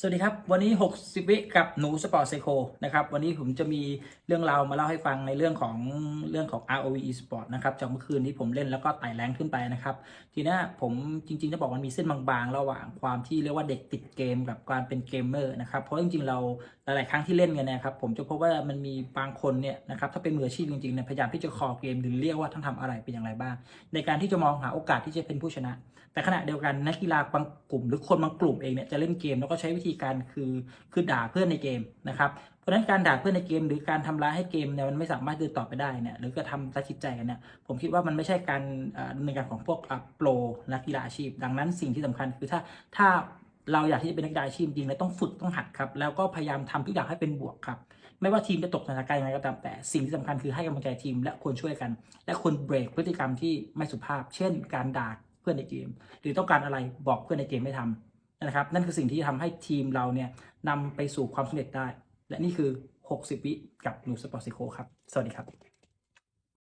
สวัสดีครับ วันนี้ 60 วิกับหนูสปอร์ตไซโคนะครับ วันนี้ผมจะมีเรื่องราวมาเล่าให้ฟังในเรื่องของเรื่องของ ROV Esport นะครับ จากเมื่อคืนที่ผมเล่นแล้วก็ไต่แรงขึ้นไปนะครับ ทีนี้ผมจริงๆจะบอกมันมีเส้นบางๆ ระหว่างความที่เรียกว่าเด็กติดเกมกับการเป็นเกมเมอร์นะครับ เพราะจริงๆเราหลายๆครั้งที่เล่นกันนะครับ ผมจะพบว่ามันมีบางคนเนี่ยนะครับถ้าเป็นมืออาชีพจริงๆเนี่ยพยายามที่จะคอเกมหรือเรียกว่าท่านทำอะไรเป็นอย่างไรบ้าง ในการที่จะมองหาโอกาสที่จะเป็นผู้ชนะ แต่ขณะเดียวกันนักกีฬาบางกลุ่ม หรือคนบางกลุ่มเองเนี่ยจะเล่นเกมแล้วก็ใช้วิธีการคือคือด่าเพื่อนในเกมนะครับเพราะฉะนั้นการด่าเพื่อนในเกม หรือการทำร้ายให้เกมเนี่ยมันไม่สามารถเดินต่อไปได้เนี่ยหรือกระทำร้ายจิตใจกันเนี่ยผมคิดว่ามันไม่ใช่การเอ่อดำเนินการของพวกโปรนักกีฬาอาชีพ ดังนั้นสิ่งที่สำคัญคือถ้าถ้าเราอยากที่จะเป็นนักกีฬาอาชีพจริงเราต้องฝึกต้องหัดครับ แล้วก็พยายามทำทุกอย่างให้เป็นบวกครับ ไม่ว่าทีมจะตกสถานการณ์ยังไงก็ตามแต่สิ่งที่สำคัญคือให้กำลังใจทีมและควรช่วยกัน และควรเบรกพฤติกรรมที่ไม่สุภาพ เช่น การด่าเพื่อนในเกม หรือต้องการอะไรบอกเพื่อนในเกมไม่ทำ นะครับ นั่นคือสิ่งที่ทำให้ทีมเราเนี่ยนำไปสู่ความสำเร็จได้ และนี่คือ 60 วิกับหนูสปอร์ตซิโคครับ สวัสดีครับ